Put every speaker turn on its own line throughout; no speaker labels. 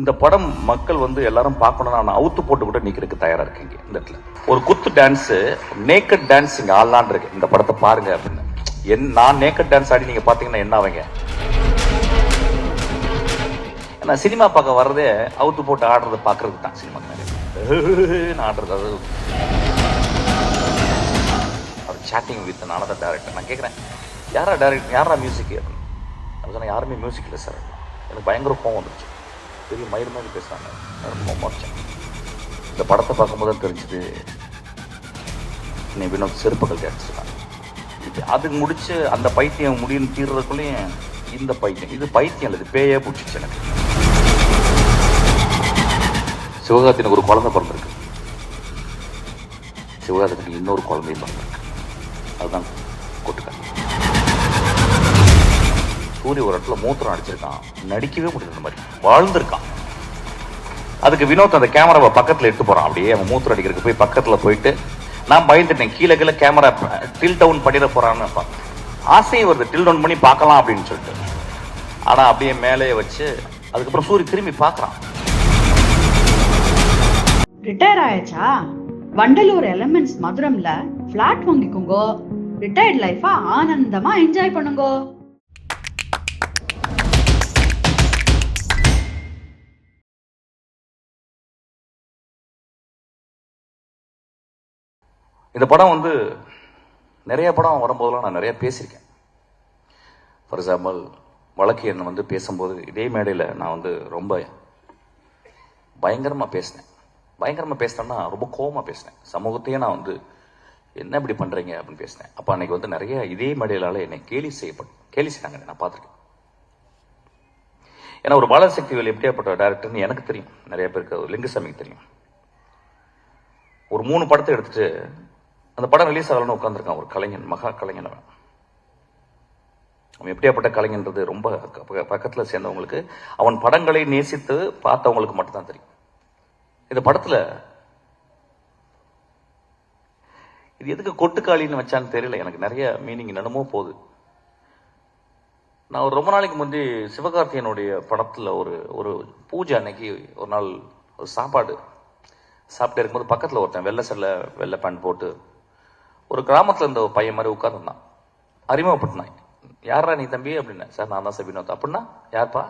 இந்த படம் மக்கள் வந்து எல்லாரும் பார்க்கணும்னா நான் அவுத்து போட்டு கூட நிற்கிறதுக்கு தயாராக இருக்கீங்க இந்த இடத்துல. ஒரு குத்து டான்ஸ் நேக்கட் டான்ஸ் இங்க ஆடலான் இருக்கு. இந்த படத்தை பாருங்க அப்படின்னு. என் நான் நேக்கட் டான்ஸ் ஆடி நீங்க பாத்தீங்கன்னா என்ன ஆவீங்க? நான் சினிமா பார்க்க வர்றதே அவுத்து போட்டு ஆடுறதை பார்க்கறதுக்கு தான் சினிமா ஆடுறது அது. அவர் சேட்டிங் வித் நானதா டேரக்டர் நான் கேட்குறேன் யாரா டேரக்டர் யாரா மியூசிக் அப்படி சொன்னால் யாருமே மியூசிக் இல்லை சார் எனக்கு பயங்கர கோவம் வந்துருச்சு. பெரிய மயிர் மாதிரி பேசுகிறாங்க ரொம்ப மோசம். இந்த படத்தை பார்க்கும்போது தான் தெரிஞ்சுது நீ வினோத் செருப்புகள் அடிச்சிருக்காங்க இது அதுக்கு முடிச்சு அந்த பைத்தியம் முடியும் தீர்றதுக்குள்ளேயும் இந்த பைத்தியம் இது பைத்தியம் இல்லை இது பேயே பிடிச்சிச்சு எனக்கு. சிவகார்த்தினுக்கு ஒரு குழந்தை பிறந்திருக்கு. சிவகார்த்தினுக்கு இன்னொரு குழந்தையும் பிறந்திருக்கு. அதுதான் கொட்டுக்காய் சூரிய ஒரு இடத்துல மூத்திரம் அடிச்சிருக்கான். நடிக்கவே முடியல இந்த மாதிரி. வாழ்ந்திருக்கான். அதுக்கு வினோத் அந்த கேமராவை பக்கத்துல எடுத்து போறான். அப்படியே அவன் மூத்திரம் அடிக்கிறதுக்கு போய் பக்கத்துல போயிட்டு நான் பயந்துட்டேன். கீழே கீழே கேமரா டில் டவுன் பண்ணிட போறான்னு பா- வருது. டில் டவுன் பண்ணி பார்க்கலாம் அப்படின்னு சொல்லிட்டு. ஆனா அப்படியே மேலே வச்சு அதுக்கப்புறம் சூரிய திரும்பி பார்க்குறான்.
ரிட்டையர் ஆயாச்சா? வண்டலூர் எலமெண்ட்ஸ் மதுரம்ல ஃப்ளாட் வாங்கிக்கோங்க. ரிட்டையர்ட் லைஃபா ஆனந்தமா என்ஜாய் பண்ணுங்க.
இந்த படம் வந்து நிறைய படம் வரும்போதெல்லாம் நான் நிறைய பேசியிருக்கேன். ஃபார் எக்ஸாம்பிள் வழக்கு எண் வந்து பேசும்போது இதே மேடையில் நான் வந்து ரொம்ப பயங்கரமாக பேசினேன். பயங்கரமாக பேசினேன்னா ரொம்ப கோபமாக பேசினேன். சமூகத்தையே நான் வந்து என்ன இப்படி பண்ணுறீங்க அப்படின்னு பேசினேன். அப்போ அன்னைக்கு வந்து நிறைய இதே மேடையிலால என்னை கேலி செய்யப்படும் கேலி செய்தாங்க நான் பார்த்துருக்கேன். ஏன்னா ஒரு பாலசக்திகள் எப்படியாப்பட்ட டேரக்டர்னு எனக்கு தெரியும். நிறைய பேருக்கு லிங்கசாமிக்கு தெரியும். ஒரு மூணு படத்தை எடுத்துட்டு அந்த படம் ரிலீஸ் ஆகலன்னு உட்காந்துருக்கான் ஒரு கலைஞன் மகா கலைஞன் அவன். அவன் எப்படியாப்பட்ட கலைஞன்றது ரொம்ப பக்கத்தில் சேர்ந்தவங்களுக்கு அவன் படங்களை நேசித்து பார்த்தவங்களுக்கு மட்டும்தான் தெரியும். இந்த படத்தில் இது எதுக்கு கொட்டுக்காளின்னு வச்சான்னு தெரியல எனக்கு நிறைய மீனிங் என்னமோ போகுது. நான் ஒரு ரொம்ப நாளைக்கு முந்தி சிவகார்த்தியனுடைய படத்தில் ஒரு ஒரு பூஜை அன்னைக்கு ஒரு நாள் ஒரு சாப்பாடு சாப்பிட்டு இருக்கும்போது பக்கத்தில் ஒருத்தன் வெள்ளை செல்ல வெள்ளை பேண்ட் போட்டு ஒரு கிராமத்தில் இருந்த ஒரு பையன் மாதிரி உட்காந்துருந்தான் அறிமுகப்பட்டினான் யாரா நீ தம்பி? அப்படின்னேன் சார் நான் தான் சார் அப்படின்னா யார்ப்பா?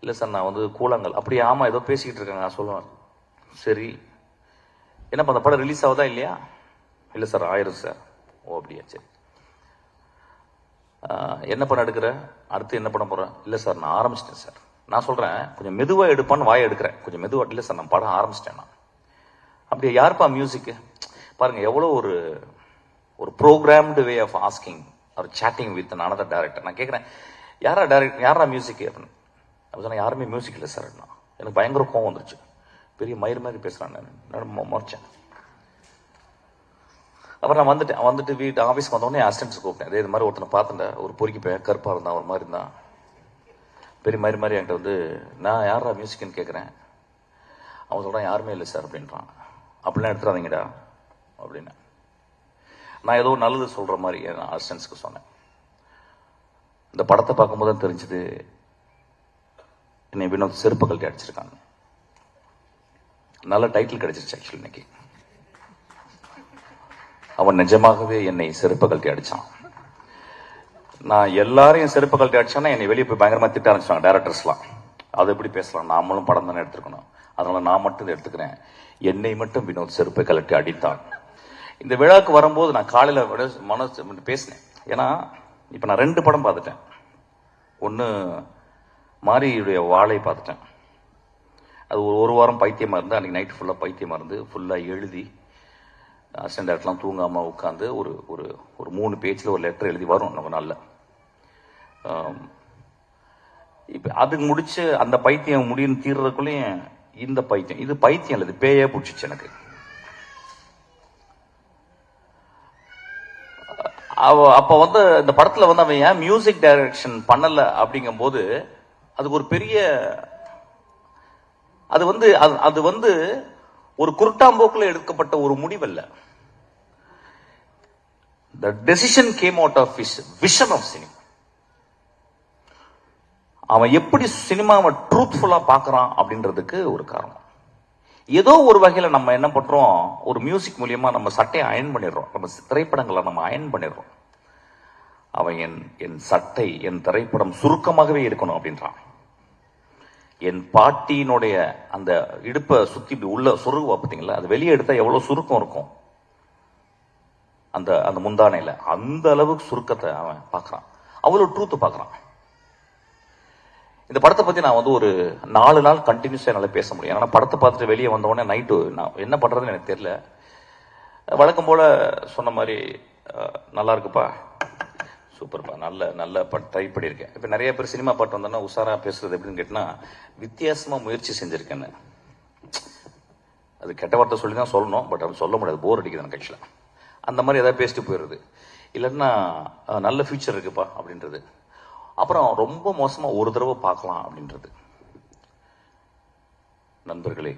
இல்லை சார் நான் வந்து கூழாங்கல். அப்படியே? ஆமாம் ஏதோ பேசிக்கிட்டு இருக்காங்க. நான் சொல்லுவேன். சரி. என்னப்பா அந்த படம் ரிலீஸ் ஆகுதா இல்லையா? இல்லை சார் ஆயிரும் சார். ஓ அப்படியா? சரி. என்ன படம் எடுக்கிற? அடுத்து என்ன படம் போகிறேன் இல்லை சார் நான் ஆரம்பிச்சிட்டேன் சார். நான் சொல்கிறேன் கொஞ்சம் மெதுவாக எடுப்பான்னு வாயை எடுக்கிறேன். கொஞ்சம் மெதுவாக இல்லை சார் நான் படம் ஆரம்பிச்சிட்டேன் நான். அப்படியே? யாருப்பா மியூசிக்கு பாருங்கள் எவ்வளோ ஒரு ஒரு ப்ரோக்ராம்டு வே ஆஃப் ஆஸ்கிங் அவர் சேட்டிங் வித் another டேரக்டர் நான் கேட்குறேன் யாரா டேரக்ட் யாரா மியூசிக் அப்படின்னு அப்படி சொன்னால் யாருமே மியூசிக் இல்லை சார் எனக்கு பயங்கர கோவம் வந்துருச்சு. பெரிய மயிர் மாதிரி பேசுகிறான் நான் முறைச்சேன் அப்புறம் நான் வந்துட்டேன். வந்துட்டு வீட்டு ஆஃபீஸ்க்கு வந்தோடனே அசிஸ்டன்ஸ் கூப்பிட்டேன். அதே இது மாதிரி ஒருத்தனை பார்த்துட்டேன் ஒரு பொறுக்கி பையன் கருப்பாக இருந்தான் ஒரு மாதிரி இருந்தான் பெரிய மாதிரி மாதிரி என்கிட்ட வந்து நான் யாரா மியூசிக்னு கேட்குறேன் அவன் சொல்கிறான் யாருமே இல்லை சார் அப்படின்றான். அப்படிலாம் எடுத்துடாதீங்கடா. அப்படின்னு நான் ஏதோ நல்லது சொல்கிற மாதிரி என் அசிஸ்டன்ஸ்க்கு சொன்னேன். இந்த படத்தை பார்க்கும்போது தான் தெரிஞ்சது என்னை வினோத் செருப்பு கழட்டி அடிச்சிருக்காங்க. நல்ல டைட்டில் கிடைச்சிருச்சு ஆக்சுவலி இன்னைக்கு. அவன் நிஜமாகவே என்னை செருப்பு கழட்டி அடிச்சான். நான் எல்லாரையும் செருப்பு கழட்டி அடிச்சானா என்னை வெளியே போய் பயங்கரமாக திட்ட ஆரம்பிச்சாங்க டேரக்டர்ஸ்லாம் அது எப்படி பேசலாம்? நாமளும் படம் தானே எடுத்துருக்கணும். அதனால் நான் மட்டும் இதை எடுத்துக்கிறேன். என்னை மட்டும் வினோத் செருப்பை கழட்டி அடித்தான். இந்த விழாவுக்கு வரும்போது நான் காலையில் மனசு பேசினேன். ஏன்னா இப்போ நான் ரெண்டு படம் பார்த்துட்டேன். ஒன்று மாரியுடைய வாளை பார்த்துட்டேன். அது ஒரு ஒரு வாரம் பைத்தியமாக இருந்து அன்றைக்கி நைட் ஃபுல்லாக பைத்தியமாக இருந்து ஃபுல்லாக எழுதி அசிஸ்டன்ட் டேரக்டர்லாம் உட்காந்து ஒரு ஒரு ஒரு மூணு பேஜில் ஒரு லெட்டர் எழுதி வரும் நம்ம நாளில். இப்போ அதுக்கு முடிச்சு அந்த பைத்தியம் முடியும் தீர்றதுக்குள்ளேயும் இந்த பைத்தியம் இது பைத்தியம் இல்லை இது பேயே பிடிச்சிச்சு எனக்கு. அவ அப்ப வந்து இந்த படத்துல வந்து அவன் ஏன் மியூசிக் டைரக்ஷன் பண்ணல அப்படிங்கும்போது அதுக்கு ஒரு பெரிய அது வந்து அது- அது வந்து ஒரு குருட்டாம்போக்கில் எடுக்கப்பட்ட ஒரு முடிவல்ல. The decision came out of vision of cinema அவன் எப்படி சினிமாவை ட்ரூத்ஃபுல்லா பார்க்கறான் அப்படின்றதுக்கு ஒரு காரணம். ஏதோ ஒரு வகையில நம்ம என்ன பண்றோம் ஒரு மியூசிக் மூலியமா நம்ம சட்டையை அயன் பண்ணிடுறோம். நம்ம திரைப்படங்களை நம்ம அயன் பண்ணிடுறோம். அவன் என் என் சட்டை என் திரைப்படம் சுருக்கமாகவே இருக்கணும் அப்படின்றான். என் பாட்டியினுடைய அந்த இடுப்பை சுத்தி உள்ள சுருகுவா பார்த்தீங்களா? அது வெளியே எடுத்தா எவ்வளவு சுருக்கம் இருக்கும்? அந்த அந்த முந்தானையில. அந்த அளவுக்கு சுருக்கத்தை அவன் பார்க்கறான். அவ்வளோ ட்ரூத்தை பார்க்கறான். இந்த படத்தை பத்தி நான் வந்து ஒரு நாலு நாள் கண்டினியூஸாக என்னால் பேச முடியும். ஏன்னா படத்தை பார்த்துட்டு வெளியே வந்தவொடனே நைட்டு நான் என்ன பண்றதுன்னு எனக்கு தெரியல. வழக்கம் போல சொன்ன மாதிரி நல்லா இருக்குப்பா. சூப்பர்ப்பா நல்ல நல்ல பட் ட்ரை பண்ணியிருக்கேன் இப்போ நிறைய பேர் சினிமா பாட்டு வந்தோன்னா உஷாரா பேசுறது எப்படின்னு கேட்டினா வித்தியாசமா முயற்சி செஞ்சிருக்கேன்னு. அது கெட்ட வார்த்தை சொல்லி தான் சொல்லணும் பட் அப்படி சொல்ல முடியாது. போர் அடிக்குது எனக்கு ஆக்சுவலாக அந்த மாதிரி ஏதாவது பேசிட்டு போயிடுது இல்லைன்னா நல்ல ஃபியூச்சர் இருக்குப்பா அப்படின்றது. அப்புறம் ரொம்ப மோசமா ஒரு தடவை பார்க்கலாம் அப்படின்றது. நண்பர்களே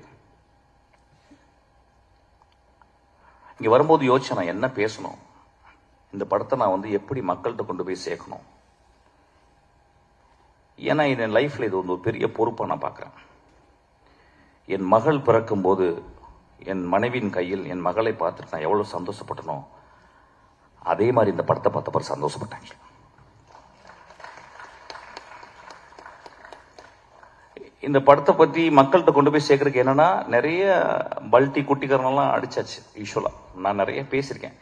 இங்க வரும்போது யோசிச்சேன் நான் என்ன பேசணும்? இந்த படத்தை நான் வந்து எப்படி மக்கள்கிட்ட கொண்டு போய் சேர்க்கணும்? ஏன்னா என் லைஃப்பில் இது வந்து ஒரு பெரிய பொறுப்பாக நான் பார்க்குறேன். என் மகள் பிறக்கும்போது என் மனைவியின் கையில் என் மகளை பார்த்துட்டு நான் எவ்வளோ சந்தோஷப்பட்டனோ அதே மாதிரி இந்த படத்தை பார்த்தப்ப சந்தோஷப்பட்டாங்க இந்த படத்தை பற்றி மக்கள்கிட்ட கொண்டு போய் சேர்க்கறதுக்கு என்னன்னா நிறைய பல்ட்டி குட்டிக்காரனெல்லாம் அடிச்சாச்சு யூஸ்வலாக நான் நிறைய பேசியிருக்கேன்.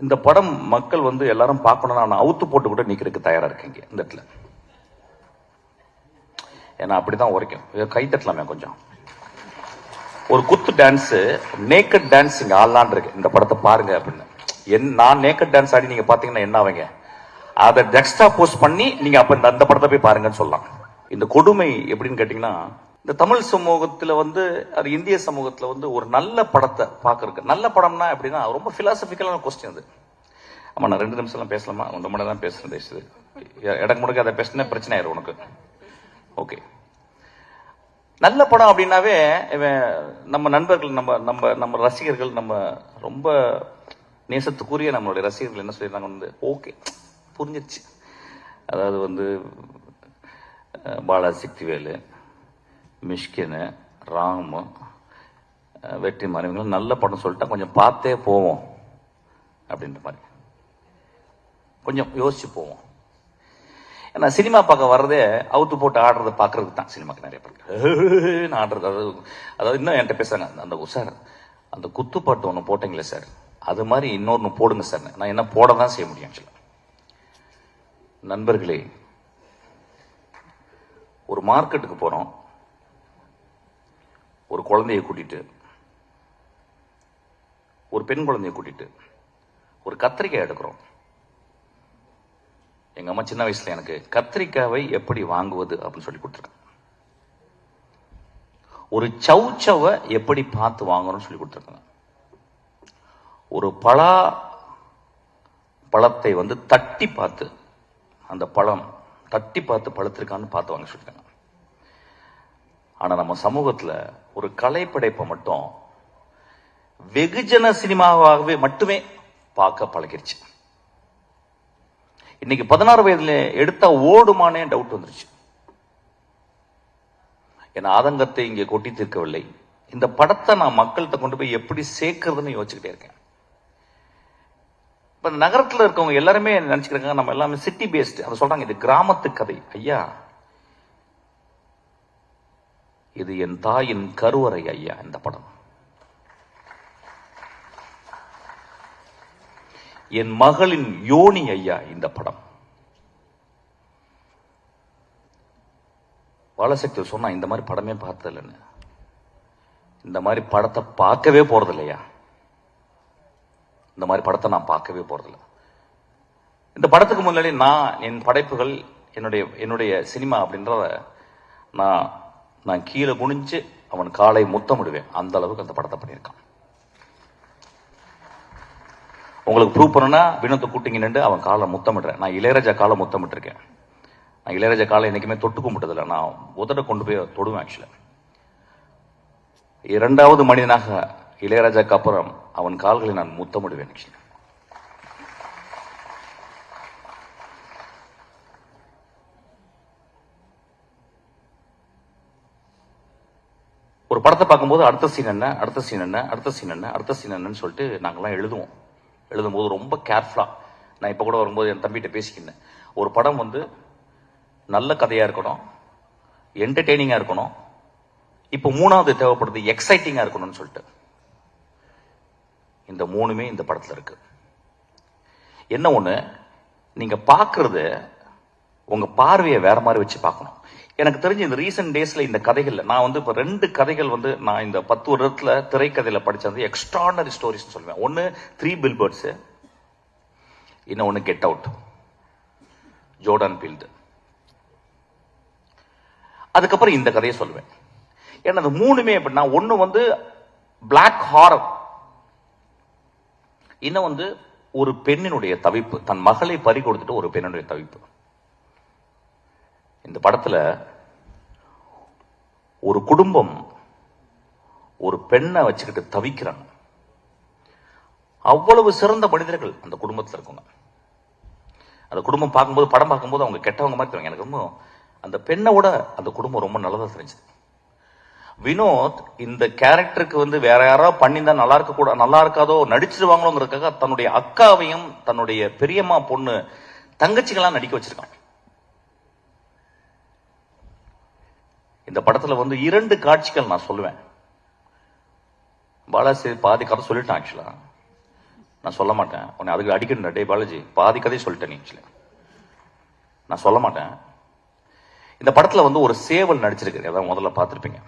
இந்த படம் மக்கள் வந்து எல்லாரும் பார்க்கணும்னா நான் அவுத்து போட்டு கூட நிற்கிறதுக்கு தயாராக இருக்கேங்க இந்த இடத்துல. ஏன்னா அப்படிதான் உரைக்கும். கை தட்டலாமே கொஞ்சம். ஒரு குத்து டான்ஸு நேக்கட் டான்ஸ் இங்கே ஆடலான் இருக்கு. இந்த படத்தை பாருங்க அப்படின்னு. என் நான் நேக்கட் டான்ஸ் ஆடி நீங்கள் பார்த்தீங்கன்னா என்ன ஆவீங்க அதை டெக்ஸ்டா போஸ்ட் பண்ணி நீங்கள் அப்போ இந்த- அந்த படத்தை போய் பாருங்கன்னு சொல்லலாம். இந்த கொடுமை எப்படின்னு கேட்டிங்கன்னா இந்த தமிழ் சமூகத்தில் வந்து அது இந்திய சமூகத்தில் வந்து ஒரு நல்ல படத்தை பார்க்குறக்கு நல்ல படம்னா எப்படின்னா ரொம்ப ஃபிலாசபிக்கலான கொஸ்டின் அது. ஆமாம் நான் ரெண்டு நிமிஷம்லாம் பேசலாமா? ரொம்ப மணி தான் பேசுகிறேன் பேசுது இடக்கு முடக்க அதை பேசினா பிரச்சனை ஆயிரும் உனக்கு. ஓகே. நல்ல படம் அப்படின்னாவே இவன் நம்ம நண்பர்கள் நம்ம நம்ம நம்ம ரசிகர்கள் நம்ம ரொம்ப நேசத்துக்குரிய நம்மளுடைய ரசிகர்கள் என்ன சொல்லியிருந்தாங்க வந்து ஓகே புரிஞ்சிருச்சு. அதாவது வந்து பாலா சக்திவேலு மிஷ்கின் ராமு வெற்றி மறைவுகள் நல்ல படம் சொல்லிட்டா கொஞ்சம் பார்த்தே போவோம் அப்படின்ற மாதிரி. கொஞ்சம் யோசிச்சு போவோம். ஏன்னா சினிமா பார்க்க வர்றதே அவுத்து போட்டு ஆடுறத பார்க்கறதுக்கு தான் சினிமாக்கு நிறைய பேர் ஆடுறது அதாவது அதாவது இன்னும் என்கிட்ட பேசுறாங்க அந்த சார் அந்த குத்துப்பாட்டு ஒன்று போட்டீங்களே சார் அது மாதிரி இன்னொன்று போடுங்க சார். நான் என்ன போட தான் செய்ய முடியும் ஆக்சுவலாக நண்பர்களே ஒரு மார்க்கெட்டுக்கு போகிறோம் ஒரு குழந்தையை கூட்டிட்டு ஒரு பெண் குழந்தையை கூட்டிட்டு ஒரு கத்திரிக்காய் எடுக்கிறோம். எங்க அம்மா சின்ன வயசுல எனக்கு கத்திரிக்காவை எப்படி வாங்குவது அப்படின்னு சொல்லி கொடுத்துருக்காங்க ஒரு சவுச்சவை எப்படி பார்த்து வாங்கணும்னு சொல்லி கொடுத்துருக்காங்க ஒரு பலா பழத்தை வந்து தட்டி பார்த்து அந்த பழம் தட்டி பார்த்து பழுத்திருக்கான்னு பார்த்து வாங்க சொல்லியிருக்காங்க ஆனால் நம்ம சமூகத்தில் ஒரு கலைப்படைப்பை மட்டும் வெகுஜன சினிமாவாகவே மட்டுமே பார்க்க பழகிருச்சு. இன்னைக்கு பதினாறு வயதுல எடுத்தா ஓடுமானே டவுட் வந்துருச்சு. என் ஆதங்கத்தை இங்கே கொட்டி தீர்க்கவில்லை. இந்த படத்தை நான் மக்கள்கிட்ட கொண்டு போய் எப்படி சேர்க்கறதுன்னு யோசிச்சுக்கிட்டே இருக்கேன். இப்ப நகரத்தில் இருக்கவங்க எல்லாருமே நினைச்சுக்கிறாங்க? நம்ம எல்லாமே சிட்டி பேஸ்டு அதை சொல்றாங்க இது கிராமத்து கதை. ஐயா இது என் தாயின் கருவறை ஐயா இந்த படம். என் மகளின் யோனி ஐயா இந்த படம். வாழசக்தி சொன்னா இந்த மாதிரி படமே பார்த்ததில்லைன்னு இந்த மாதிரி படத்தை பார்க்கவே போறது இல்லையா இந்த மாதிரி படத்தை நான் பார்க்கவே போறதில்ல. இந்த படத்துக்கு முன்னாடி நான் என் படைப்புகள் என்னுடைய என்னுடைய சினிமா அப்படின்றத நான் நான் கீழே குனிஞ்சு அவன் காலை முத்தமிடுவேன். அந்த அளவுக்கு அந்த படத்தை பண்ணியிருக்கான். உங்களுக்கு ப்ரூவ் பண்ணனா வினோத்தை கூட்டிங்க நின்று அவன் காலை முத்தமிடுறேன். நான் இளையராஜா காலை முத்தமிட்டிருக்கேன். நான் இளையராஜா காலை என்றைக்குமே தொட்டு கும்பிட்டதில்லை. நான் உதட கொண்டு போய் தொடுவேன் ஆக்சுவலாக இரண்டாவது மனிதனாக இளையராஜாக்கு அப்புறம் அவன் கால்களை நான் முத்தமிடுவேன் actually. ஒரு படத்தை பார்க்கும்போது அடுத்த சீன் என்ன அடுத்த சீன் என்ன அடுத்த சீன் என்ன அடுத்த சீன் என்னன்னு சொல்லிட்டு நாங்கள்லாம் எழுதுவோம். எழுதும்போது ரொம்ப கேர்ஃபுல்லாக நான் இப்போ கூட வரும்போது என் தம்பிகிட்ட பேசிக்கினேன் ஒரு படம் வந்து நல்ல கதையாக இருக்கணும் என்டர்டெய்னிங்காக இருக்கணும் இப்போ மூணாவது தேவைப்படுது எக்ஸைட்டிங்காக இருக்கணும்னு சொல்லிட்டு. இந்த மூணுமே இந்த படத்தில் இருக்கு. என்ன ஒன்று நீங்கள் பார்க்குறது உங்கள் பார்வையை வேற மாதிரி வச்சு பார்க்கணும். எனக்கு தெரிஞ்சு இந்த ரீசெண்ட் டேஸ்ல இந்த கதைகள்ல நான் வந்து இப்ப ரெண்டு கதைகள் வந்து நான் இந்த பத்து வருடத்துல திரைக்கதையில படிச்சது எக்ஸ்ட்ராடனரி ஸ்டோரிஸ் சொல்லுவேன். ஒன்னு த்ரீ பில் இன்னும் ஒன்று கெட் அவுட் ஜோர்டான் பீல்டு அதுக்கப்புறம் இந்த கதையை சொல்லுவேன். ஏன்னா அது மூணுமே எப்படின்னா ஒன்று வந்து பிளாக் ஹாரர் இன்னும் வந்து ஒரு பெண்ணினுடைய தவிப்பு தன் மகளை பறி கொடுத்துட்டு ஒரு பெண்ணினுடைய தவிப்பு. இந்த படத்துல ஒரு குடும்பம் ஒரு பெண்ணை வச்சுக்கிட்டு தவிக்கிறாங்க. அவ்வளவு சிறந்த மனிதர்கள் அந்த குடும்பத்தில் இருக்கவங்க அந்த குடும்பம் பார்க்கும்போது படம் பார்க்கும்போது அவங்க கெட்டவங்க மாதிரி தெரியும். எனக்கு ரொம்ப அந்த பெண்ணை விட அந்த குடும்பம் ரொம்ப நல்லதா தெரிஞ்சது. வினோத் இந்த கேரக்டருக்கு வந்து வேற யாராவது பண்ணியிருந்தா நல்லா இருக்க கூட நல்லா இருக்காதோ நடிச்சிருவாங்களோங்கிறதுக்காக தன்னுடைய அக்காவையும் தன்னுடைய பெரியம்மா பொண்ணு தங்கச்சிகளாம் நடிக்க வச்சிருக்கான் இந்த படத்துல வந்து இரண்டு காட்சிகள் நான் சொல்லுவேன். பாலாஜி பாதி கதை சொல்லிட்டேன் ஆக்சுவலா நான் சொல்ல மாட்டேன். உன்னை அதுக்கு அடிக்கணும் டே பாலாஜி பாதி கதை சொல்லிட்டேன் நீ நான் சொல்ல மாட்டேன். இந்த படத்துல வந்து ஒரு சேவல் நடிச்சிருக்கு அதான் முதல்ல பார்த்துருப்பீங்க.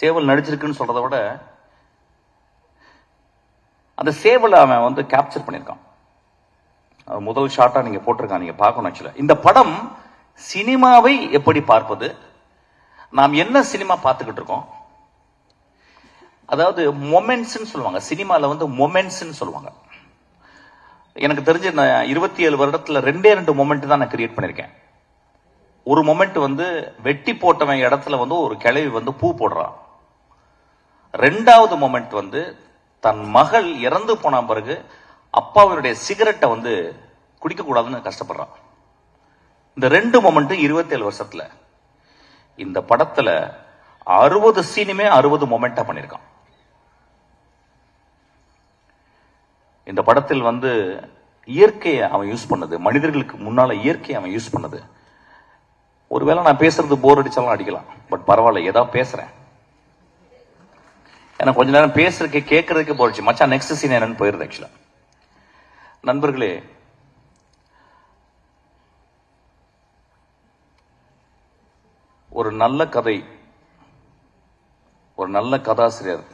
சேவல் நடிச்சிருக்குன்னு சொல்றதை விட அந்த சேவலை அவன் வந்து கேப்சர் பண்ணியிருக்கான். அது முதல் ஷாட்டாக நீங்க போட்டிருக்கான். நீங்க பார்க்கணும் ஆக்சுவலா இந்த படம் சினிமாவை எப்படி பார்ப்பது? நாம் என்ன சினிமா பார்த்துக்கிட்டு இருக்கோம்? அதாவது மொமெண்ட்ஸ்ன்னு சொல்லுவாங்க. சினிமாவில் வந்து மொமெண்ட்ஸ்ன்னு சொல்லுவாங்க. எனக்கு தெரிஞ்சு நான் இருபத்தி ஏழு வருடத்தில் ரெண்டே ரெண்டு மொமெண்ட் தான் நான் கிரியேட் பண்ணியிருக்கேன் ஒரு மொமெண்ட் வந்து வெட்டி போட்டவன் இடத்துல வந்து ஒரு கிளவி வந்து பூ போடுறான். ரெண்டாவது மொமெண்ட் வந்து தன் மகள் இறந்து போன பிறகு அப்பாவினுடைய சிகரெட்டை வந்து குடிக்கக்கூடாதுன்னு கஷ்டப்படுறான். இந்த ரெண்டு மொமெண்ட்டும் இருபத்தேழு வருஷத்தில். இந்த படத்துல அறுபது சீனுமே அறுபது மொமெண்டா பண்ணியிருக்கான். இந்த படத்தில் வந்து இயற்கையை அவன் யூஸ் பண்ணது மனிதர்களுக்கு முன்னால இயற்கையை அவன் யூஸ் பண்ணது. ஒருவேளை நான் பேசுறது போர் அடிச்சாலும் அடிக்கலாம் பட் பரவாயில்ல ஏதாவது பேசுறேன். ஏன்னா கொஞ்ச நேரம் பேசுறதுக்கு கேட்கறதுக்கு போயிடுச்சு மச்சான் நெக்ஸ்ட் சீன் என்னன்னு போயிருது ஆக்சுவலா நண்பர்களே ஒரு நல்ல கதை ஒரு நல்ல கதாசிரியர்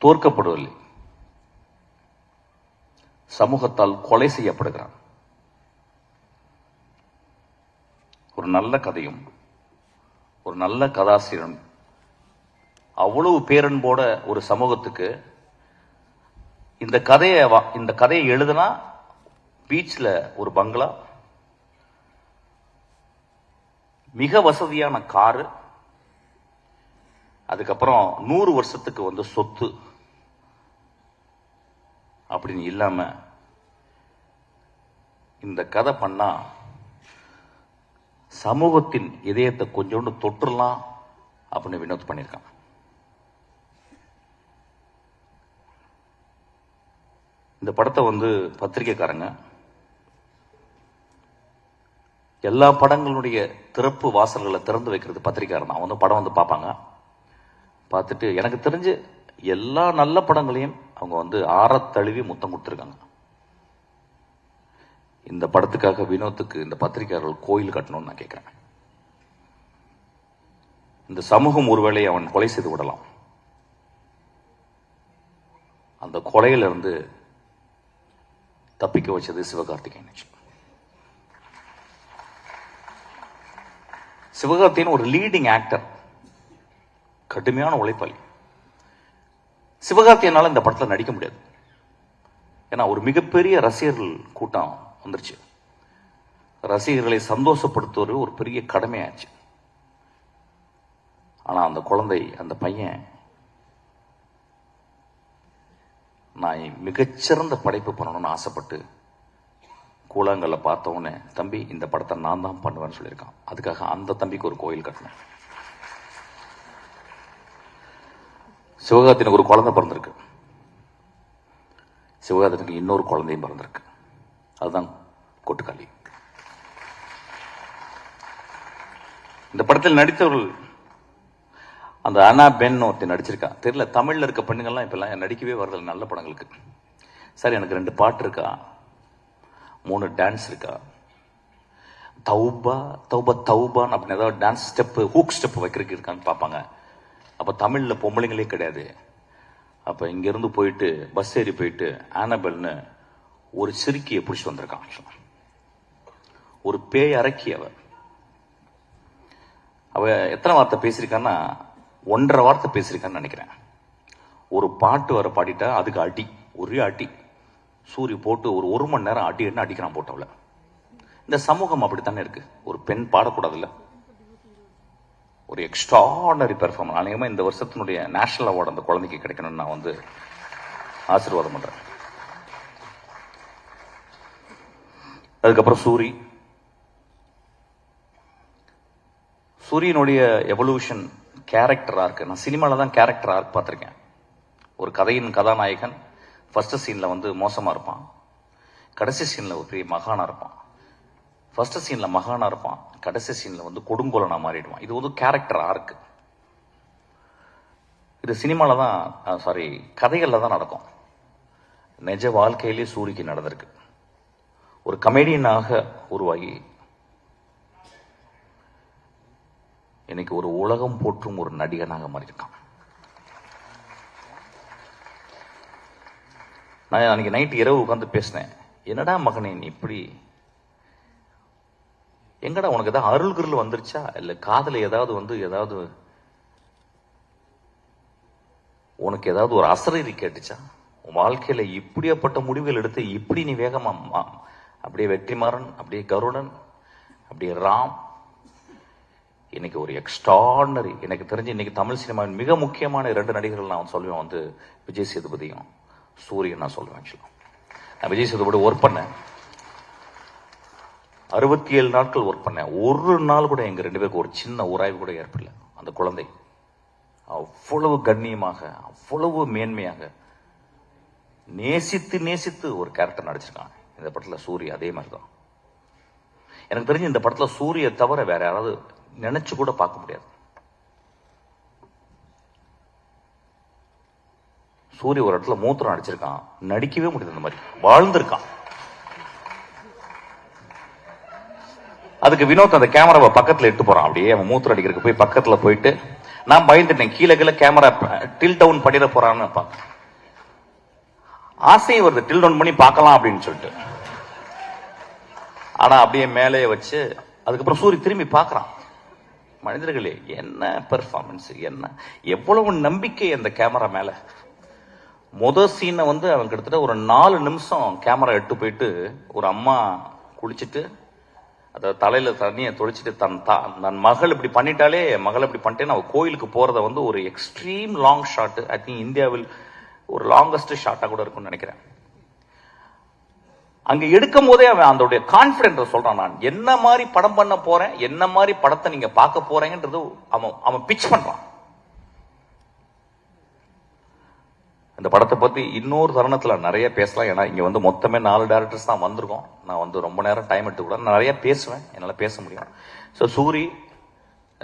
தோற்கப்படுவதில்லை. சமூகத்தால் கொலை செய்யப்படுகிறான். ஒரு நல்ல கதையும் ஒரு நல்ல கதாசிரியரும் அவ்வளவு பேரன்போட ஒரு சமூகத்துக்கு இந்த கதையை வா- இந்த கதையை எழுதுனா பீச்ல ஒரு பங்களா மிக வசதியான காரு. அதுக்கப்புறம் நூறு வருஷத்துக்கு வந்து சொத்து. அப்படின்னு இல்லாம இந்த கதை பண்ணா சமூகத்தின் இதயத்தை கொஞ்சோண்டு தொற்றுலாம் அப்படின்னு வினோத் பண்ணியிருக்கான். இந்த படத்தை வந்து பத்திரிக்கைக்காரங்க எல்லா படங்களுடைய திறப்பு வாசல்களை திறந்து வைக்கிறது பத்திரிக்கையாளர் தான். வந்து படம் வந்து பார்ப்பாங்க. பார்த்துட்டு எனக்கு தெரிஞ்சு எல்லா நல்ல படங்களையும் அவங்க வந்து ஆறத்தழுவி முத்தம் கொடுத்துருக்காங்க. இந்த படத்துக்காக வினோத்துக்கு இந்த பத்திரிகையாளர்கள் கோயில் கட்டணும்னு நான் கேட்குறேன். இந்த சமூகம் ஒருவேளை அவன் கொலை செய்து விடலாம். அந்த கொலையிலிருந்து தப்பிக்க வச்சது சிவகார்த்திகேயன். Actually. சிவகார்த்திகேயன் ஒரு லீடிங் ஆக்டர் கடுமையான உழைப்பாளி. சிவகார்த்தியனால இந்த படத்தில் நடிக்க முடியாது. ஏன்னா ஒரு மிகப்பெரிய ரசிகர்கள் கூட்டம் வந்துருச்சு. ரசிகர்களை சந்தோஷப்படுத்துவது ஒரு பெரிய கடமையாச்சு. ஆனால் அந்த குழந்தை அந்த பையன் நான் மிகச்சிறந்த படைப்பு பண்ணணும்னு ஆசைப்பட்டு கூழாங்கல்ல பார்த்த தம்பி இந்த படத்தை நான் தான் பண்ணுவேன்னு சொல்லியிருக்கான். அதுக்காக அந்த தம்பிக்கு ஒரு கோயில் கட்டினேன் சிவகார்த்தினுக்கு ஒரு குழந்தை பிறந்திருக்கு. சிவகார்த்தினுக்கு இன்னொரு குழந்தையும் பிறந்திருக்கு. அதுதான் கொட்டுக்காளி இந்த படத்தில் நடித்தவர்கள் அந்த அனா பென் ஒருத்தர் நடிச்சிருக்கான் தெரியல தமிழில் இருக்க பெண்ணுங்கள்லாம் இப்பெல்லாம் நடிக்கவே வரதில்லை. நல்ல படங்களுக்கு. சார் எனக்கு ரெண்டு பாட்டு இருக்கா? மூணு டான்ஸ் இருக்கா? தௌபா தௌபா தௌபான்னு அப்படின்னு ஏதாவது டான்ஸ் ஸ்டெப்பு ஹூக் ஸ்டெப் வைக்கிறதுக்கு இருக்கான்னு பார்ப்பாங்க. அப்போ தமிழில் பொம்பளைங்களே கிடையாது. அப்போ இங்கேருந்து போயிட்டு பஸ் ஏறி போயிட்டு ஆனபெல்னு ஒரு சிறுக்கியை பிடிச்சி வந்திருக்கான் ஒரு பேய் அரக்கி அவ. அவ எத்தனை வார்த்தை பேசியிருக்கான்னா ஒன்றரை வார்த்தை பேசியிருக்கான்னு நினைக்கிறேன். ஒரு பாட்டு வர பாடிட்டா அதுக்கு அடி ஒரே அடி. சூரி போட்டு ஒரு ஒரு மணி நேரம் அடி என்ன அடிக்கிறான் போட்டவள. இந்த சமூகம் அப்படித்தானே இருக்கு? ஒரு பெண் பாடக்கூடாதுல்ல? ஒரு எக்ஸ்ட்ராடனரி பெர்ஃபார்மன்ஸ் அநேகமாக இந்த வருஷத்தினுடைய நேஷனல் அவார்டு அந்த குழந்தைக்கு கிடைக்கணும்னு நான் வந்து ஆசீர்வாதம் பண்ணுறேன் அதுக்கப்புறம் சூரி. சூரியனுடைய எவல்யூஷன் கேரக்டராக இருக்கு. நான் சினிமாவில் தான் கேரக்டர் ஆர்க் பார்த்துருக்கேன். ஒரு கதையின் கதாநாயகன் ஃபஸ்ட்டு சீனில் வந்து மோசமாக இருப்பான். கடைசி சீனில் ஒரு பெரிய மகானா இருப்பான். ஃபஸ்ட்டு சீனில் மகானாக இருப்பான். கடைசி சீனில் வந்து கொடுங்கோலனாக மாறிடுவான். இது வந்து கேரக்டர் ஆர்க்கு இது சினிமாவில் தான் சாரி கதைகளில் தான் நடக்கும். நிஜ வாழ்க்கையிலே சூரிக்கு நடந்திருக்கு. ஒரு கமெடியனாக உருவாகி இன்னைக்கு ஒரு உலகம் போற்றும் ஒரு நடிகனாக மாறியிருக்கான். நான் அன்னைக்கு நைட்டு இரவு உட்காந்து பேசினேன். என்னடா மகனே நீ இப்படி? எங்கடா உனக்கு ஏதாவது அருள் குரல் வந்துருச்சா? இல்லை காதில் ஏதாவது வந்து ஏதாவது உனக்கு ஏதாவது ஒரு அசரீரி கேட்டுச்சா? உன் வாழ்க்கையில் இப்படியாப்பட்ட முடிவுகள் எடுத்து இப்படி நீ வேகமா அப்படியே வெற்றிமாறன் அப்படியே கருடன் அப்படியே ராம். இன்னைக்கு ஒரு எக்ஸ்ட்ராடனரி எனக்கு தெரிஞ்சு இன்னைக்கு தமிழ் சினிமாவின் மிக முக்கியமான இரண்டு நடிகர்கள் நான் சொல்லுவேன் வந்து விஜய் சேதுபதியும். சூரியன் நான் சொல்கிறேன் ஆக்சுவலாக நான் விஜய் சேதுபடி ஒர்க் பண்ணேன். அறுபத்தி ஏழு நாட்கள் ஒர்க் பண்ணேன். ஒரு நாள் கூட எங்க ரெண்டு பேருக்கு ஒரு சின்ன உராய்வு கூட ஏற்படல. அந்த குழந்தை. அவ்வளவு கண்ணியமாக அவ்வளவு மேன்மையாக நேசித்து நேசித்து ஒரு கேரக்டர் நடிச்சிருக்கான். இந்த படத்தில் சூரிய அதே மாதிரி தான் எனக்கு தெரிஞ்சு இந்த படத்தில் சூரிய தவிர வேற யாராவது நினைச்சு கூட பார்க்க முடியாது. சூரிய ஒரு இடத்துல மூத்திரம் அடிச்சிருக்கான். நடிக்கவே முடியுது இந்த மாதிரி. வாழ்ந்திருக்கான். அதுக்கு வினோத் அந்த கேமராவை பக்கத்துல இட்டு போறான். அப்படியே அவன் மூத்திரம் அடிக்கிறதுக்கு போய் பக்கத்துல போயிட்டு நான் பயந்துட்டேன் கீழே கீழே கேமரா டில் டவுன் பண்ணிட போறான்னு பார்த்தேன். ஆசை வருது டில் டவுன் பண்ணி பார்க்கலாம் அப்படின்னு சொல்லிட்டு. ஆனா அப்படியே மேலேயே வச்சு அதுக்கப்புறம் சூரிய திரும்பி பார்க்கறான். மனிதர்களே என்ன பெர்ஃபார்மன்ஸ் என்ன எவ்வளவு நம்பிக்கை அந்த கேமரா மேல? முத சீனை வந்து அவன் கிட்டத்தட்ட ஒரு நாலு நிமிஷம் கேமரா எட்டு போயிட்டு ஒரு அம்மா குளிச்சுட்டு அதை தலையில தண்ணியை தொளிச்சிட்டு தன் தா தன் மகள் இப்படி பண்ணிட்டாலே மகள் இப்படி பண்ணிட்டேன்னு அவள் கோயிலுக்கு போறத வந்து ஒரு extreme long shot I think இந்தியாவில் ஒரு லாங்கஸ்ட் ஷாட்டாக கூட இருக்கும்னு நினைக்கிறேன். அங்க எடுக்கும் போதே அவன் அதோடைய கான்பிடன்ஸ் சொல்றான் நான். என்ன மாதிரி படம் பண்ண போறேன் என்ன மாதிரி படத்தை நீங்க பார்க்க போறீங்கன்றது அவன் அவன் பிச் பண்றான். இந்த படத்தை பற்றி இன்னொரு தருணத்தில் நிறைய பேசலாம். ஏன்னா இங்கே வந்து மொத்தமே நாலு டேரக்டர்ஸ் தான் வந்திருக்கோம். நான் வந்து ரொம்ப நேரம் டைம் எடுத்து கூட நிறைய பேசுவேன். என்னால் பேச முடியும். So Soori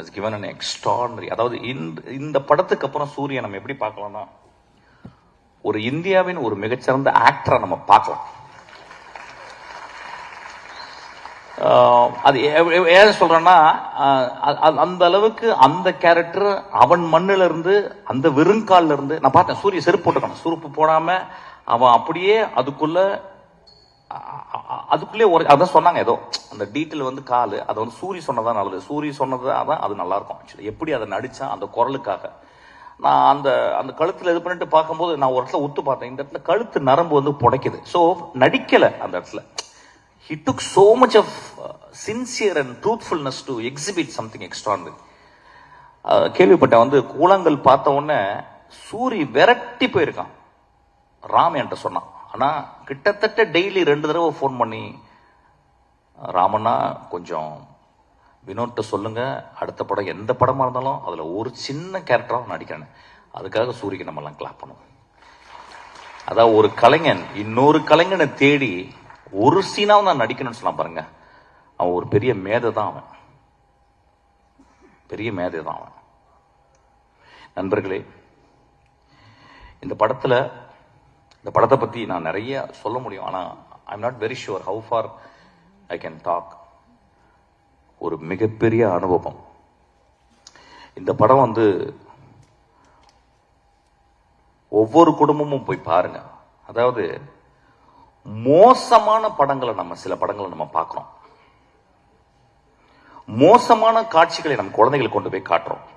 is given an extraordinary அதாவது இந்த இந்த படத்துக்கு அப்புறம் சூரிய நம்ம எப்படி பார்க்கலாம்னா ஒரு இந்தியாவின் ஒரு மிகச்சிறந்த ஆக்டரை நம்ம பார்க்கலாம். அது ஏன் சொல்றேன்னா அந்த அளவுக்கு அந்த கேரக்டர் அவன் மண்ணுல இருந்து அந்த வெறுங்கால்ல இருந்து நான் பார்த்தேன் சூரிய செருப்பு போட்டுக்கணும் செருப்பு போடாம அவன் அப்படியே அதுக்குள்ள அதுக்குள்ளே ஒரு அதான் சொன்னாங்க ஏதோ அந்த டீட்டெயில் வந்து காலு அது வந்து சூரி சொன்னதான் நல்லது. சூரி சொன்னது அதான் அது நல்லா இருக்கும் ஆக்சுவலி எப்படி அதை நடித்தான் அந்த குரலுக்காக. நான் அந்த அந்த கழுத்தில் இது பண்ணிட்டு பார்க்கும்போது நான் ஒரு இடத்துல ஒத்து பார்த்தேன். இந்த இடத்துல கழுத்து நரம்பு வந்து புடைக்குது. ஸோ நடிக்கலை அந்த இடத்துல. He took so much of uh, sincere and truthfulness to exhibit something extraordinary. Uh, கேள்விப்பட்டேன். வந்து கூழாங்கல் பார்த்த உடனே சூரி விரட்டி போயிருக்கான். ராம் என்கிட்ட சொன்னான். ஆனால் கிட்டத்தட்ட டெய்லி ரெண்டு தடவை ஃபோன் பண்ணி ராமண்ணா கொஞ்சம் வினோட்ட சொல்லுங்க. அடுத்த படம் எந்த படமாக இருந்தாலும் அதில் ஒரு சின்ன கேரக்டராக நடிக்கிறேன் அதுக்காக சூரிக்கு நம்ம கிளாப் பண்ணுவோம். அதான் ஒரு கலைஞன். இன்னொரு கலைஞனை தேடி ஒரு சீனாவும் நான் நடிக்கணும்னு சொன்னா பாருங்க. அவன் ஒரு பெரிய மேதை தான் அவன். பெரிய மேதை தான் அவன். நண்பர்களே இந்த படத்தில் இந்த படத்தை பற்றி நான் நிறைய சொல்ல முடியும். ஆனால் I'm not very sure how far I can talk ஒரு மிகப்பெரிய அனுபவம். இந்த படம் வந்து ஒவ்வொரு குடும்பமும் போய் பாருங்க. அதாவது மோசமான படங்களை நம்ம சில படங்களை நம்ம பார்க்குறோம். மோசமான காட்சிகளை நம்ம குழந்தைகளுக்கு கொண்டு போய் காட்டுறோம்.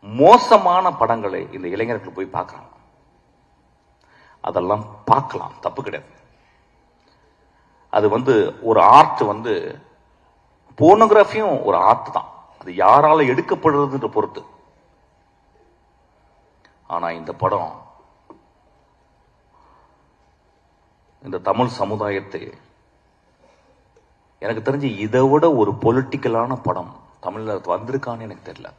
மோசமான படங்களை இந்த இளைஞர்கள் போய் பார்க்குறாங்க. அதெல்லாம் பார்க்கலாம் தப்பு கிடையாது. அது வந்து ஒரு ஆர்ட் வந்து போனோகிராஃபியும் ஒரு ஆர்ட் தான். அது யாரால எடுக்கப்படுறதுன்ற பொறுத்து. ஆனா இந்த படம் இந்த தமிழ் சமுதாயத்தை எனக்கு தெரிஞ்சு இதை விட ஒரு பொலிட்டிக்கலான படம் தமிழ்ல வந்திருக்கான்னு எனக்கு தெரியல.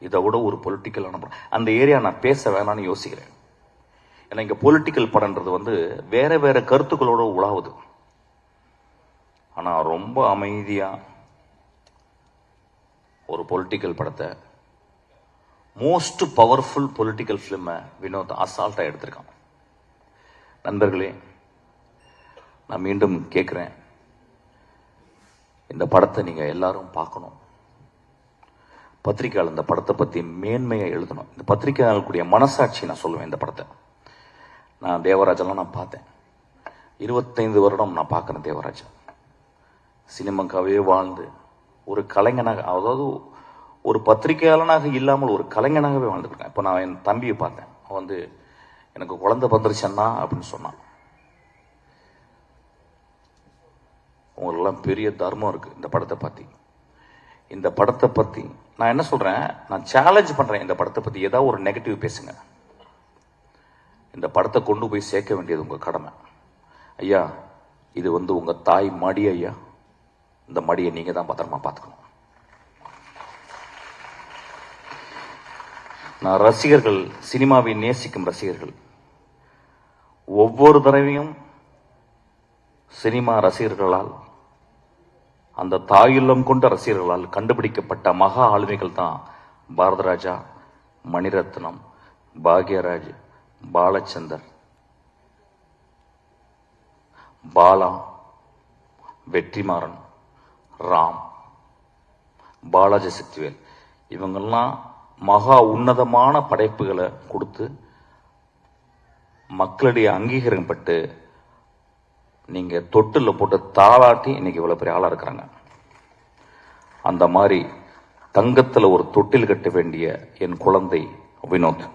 இதை விட ஒரு பொலிட்டிக்கலான படம். அந்த ஏரியா நான் பேச வேணாம்னு யோசிக்கிறேன். ஏன்னா இங்க பொலிட்டிக்கல் படம்ன்றது வந்து வேற வேற கருத்துக்களோட உலாவுது. ஆனா ரொம்ப அமைதியா ஒரு பொலிட்டிக்கல் படத்தை மோஸ்ட் பவர்ஃபுல் பொலிட்டிக்கல் ஃபிலிமை வினோத் அசால்ட்டா எடுத்திருக்கான். நண்பர்களே நான் மீண்டும் கேட்குறேன். இந்த படத்தை நீங்கள் எல்லாரும் பார்க்கணும். பத்திரிகையாளர் இந்த படத்தை பற்றி மேன்மையாக எழுதணும். இந்த பத்திரிகையாளர்களுடைய மனசாட்சி நான் சொல்லுவேன் இந்த படத்தை. நான் தேவராஜெல்லாம் நான் பார்த்தேன். இருபத்தைந்து வருடம் நான் பார்க்குறேன் தேவராஜன். சினிமாக்காவே வாழ்ந்து ஒரு கலைஞனாக அதாவது ஒரு பத்திரிகையாளனாக இல்லாமல் ஒரு கலைஞனாகவே வாழ்ந்துருக்கேன் இப்போ நான் என் தம்பியை பார்த்தேன். அவன் வந்து எனக்கு குழந்தை பந்திரிச்சன்னா அப்படின்னு சொன்னான். உங்களுக்கெல்லாம் பெரிய தர்மம் இருக்கு. இந்த படத்தை பத்தி. இந்த படத்தை பத்தி. நான் என்ன சொல்றேன்? நான் சேலஞ்ச் பண்றேன் இந்த படத்தை பத்தி. ஏதாவது ஒரு நெகட்டிவ் பேசுங்க. இந்த படத்தை கொண்டு போய் சேர்க்க வேண்டியது உங்க கடமை. ஐயா இது வந்து உங்க தாய் மடி ஐயா. இந்த மடியை நீங்க தான் பத்திரமா பார்த்துக்கணும். நான் ரசிகர்கள் சினிமாவை நேசிக்கும் ரசிகர்கள். ஒவ்வொரு தடவையும் சினிமா ரசிகர்களால் அந்த தாயுள்ளம் கொண்ட ரசிகர்களால் கண்டுபிடிக்கப்பட்ட மகா ஆளுமைகள் தான் பாரதராஜா மணிரத்னம் பாக்யராஜ் பாலச்சந்தர் பாலா வெற்றிமாறன் ராம் பாலாஜி சக்திவேல். இவங்கெல்லாம் மகா உன்னதமான படைப்புகளை கொடுத்து மக்களிடையே அங்கீகாரம் பட்டு நீங்கள் தொட்டில் போட்டு தாளாட்டி இன்னைக்கு இவ்வளோ பெரிய ஆளாக இருக்கிறாங்க. அந்த மாதிரி தங்கத்தில் ஒரு தொட்டில் கட்ட வேண்டிய என் குழந்தை வினோத்.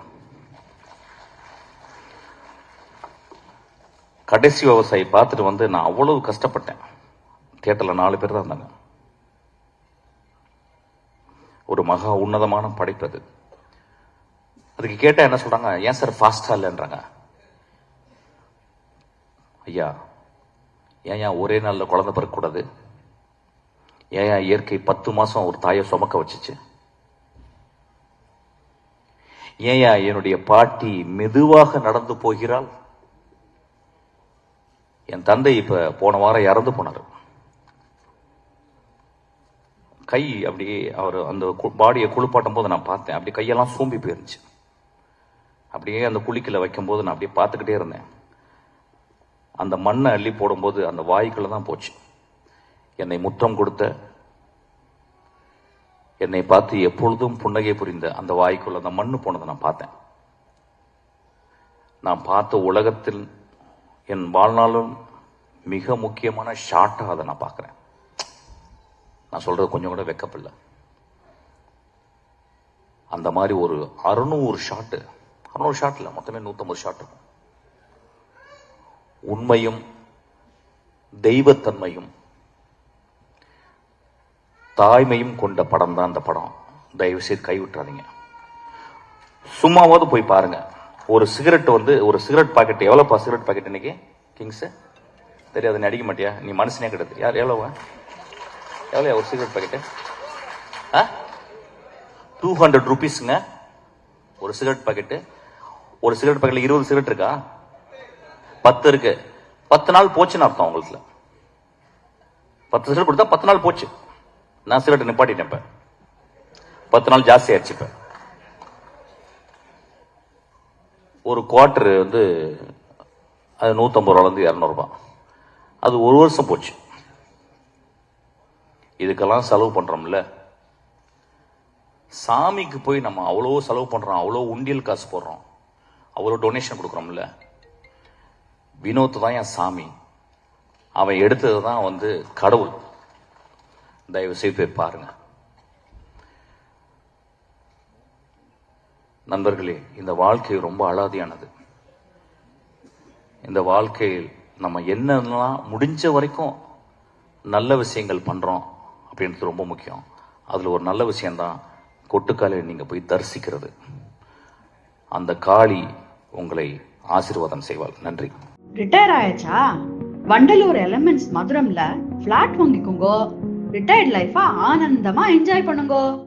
கடைசி விவசாயி பார்த்துட்டு வந்து நான் அவ்வளவு கஷ்டப்பட்டேன். தேட்டரில் நாலு பேர் தான் இருந்தாங்க. ஒரு மகா உன்னதமான படைப்பு அது. அதுக்கு கேட்டால் என்ன சொல்கிறாங்க ஏன் சார் ஃபாஸ்டா இல்லைன்றாங்க. ஐயா ஏன் ஏன் ஒரே நாளில் குழந்தை பிறக்கக்கூடாது? ஏன் ஏன் இயற்கை பத்து மாதம் ஒரு தாயை சுமக்க வச்சுச்சு? ஏன் என்னுடைய பாட்டி மெதுவாக நடந்து போகிறாள்? என் தந்தை இப்ப போன வாரம் இறந்து போனார். கை அப்படியே அவர் அந்த பாடியை குளிப்பாட்டும் போது நான் பார்த்தேன். அப்படியே கையெல்லாம் சூம்பி போயிருந்துச்சு. அப்படியே அந்த குளிக்கல வைக்கும்போது நான் அப்படியே பார்த்துக்கிட்டே இருந்தேன். அந்த மண்ணை அள்ளி போடும்போது அந்த வாய்க்குள்ள தான் போச்சு. என்னை முத்தம் கொடுத்த என்னை பார்த்து எப்பொழுதும் புன்னகை புரிந்த அந்த வாய்க்குள்ள அந்த மண்ணு போனதை நான் பார்த்தேன். நான் பார்த்த உலகத்தில் என் வாழ்நாளும் மிக முக்கியமான ஷார்ட்டாக அதை நான் பார்க்குறேன். நான் சொல்கிறது கொஞ்சம் கூட வெக்கப்பில்லை அந்த மாதிரி ஒரு அறுநூறு ஷாட்டு அறுநூறு ஷாட்டில் மொத்தமே நூற்றம்பது ஷாட் இருக்கும். உண்மையும் தெய்வத்தன்மையும் தாய்மையும் கொண்ட படம் தான் அந்த படம். தயவுசெய்து கைவிட்டுறாதீங்க. சும்மாவாவது போய் பாருங்க. ஒரு சிகரெட் வந்து ஒரு சிகரெட் பாக்கெட் எவ்வளோப்பா சிகரெட் பாக்கெட் இன்னைக்கு? கிங்ஸ் தெரியாது நீ அடிக்க மாட்டியா? நீ மனுஷனே கிடையாது. யார் எவ்வளோவா? எவ்வளோ ஒரு சிகரெட் பாக்கெட்டு? ஆ? டூ ஹண்ட்ரட் ருபீஸுங்க ஒரு சிகரெட் பாக்கெட்டு. ஒரு சிகரெட் பாக்கெட்டில் இருபது சிகரெட் இருக்கா? பத்து இருக்கு. பத்து நாள் போச்சுன்னு அர்த்தம் உங்களுக்கு பத்து சிகரெட் கொடுத்தா பத்து நாள் போச்சு. நான் சிகரெட் நிப்பாட்டிட்டேன் இப்ப. பத்து நாள் ஜாஸ்தி ஆயிடுச்சு இப்போ. ஒரு குவார்டர் வந்து அது நூற்றம்பது ரூபாலேருந்து இரநூறுபா அது ஒரு வருஷம் போச்சு. இதுக்கெல்லாம் செலவு பண்றோம்ல. சாமிக்கு போய் நம்ம அவ்வளோ செலவு பண்றோம். அவ்வளோ உண்டியல் காசு போடுறோம். அவ்வளோ டொனேஷன் கொடுக்குறோம்ல. வினோத் தான் என் சாமி. அவன் எடுத்தது தான் வந்து கடவுள். தயவு செய்து போய் பாருங்க. நண்பர்களே இந்த வாழ்க்கை ரொம்ப அழாதியானது இந்த வாழ்க்கையில் நம்ம என்னெல்லாம் முடிஞ்ச வரைக்கும் நல்ல விஷயங்கள் பண்ணுறோம் அப்படின்றது ரொம்ப முக்கியம். அதில் ஒரு நல்ல விஷயந்தான் கொட்டுக்காலை நீங்கள் போய் தரிசிக்கிறது. அந்த காளி உங்களை ஆசீர்வாதம் செய்வாள். நன்றி.
ரிட்டையர் ஆயாச்சா? வண்டலூர் எலமெண்ட்ஸ் மதுரம்ல ஃப்ளாட் வாங்கிக்கோங்க. ரிட்டையர்ட் லைஃபா ஆனந்தமா என்ஜாய் பண்ணுங்க.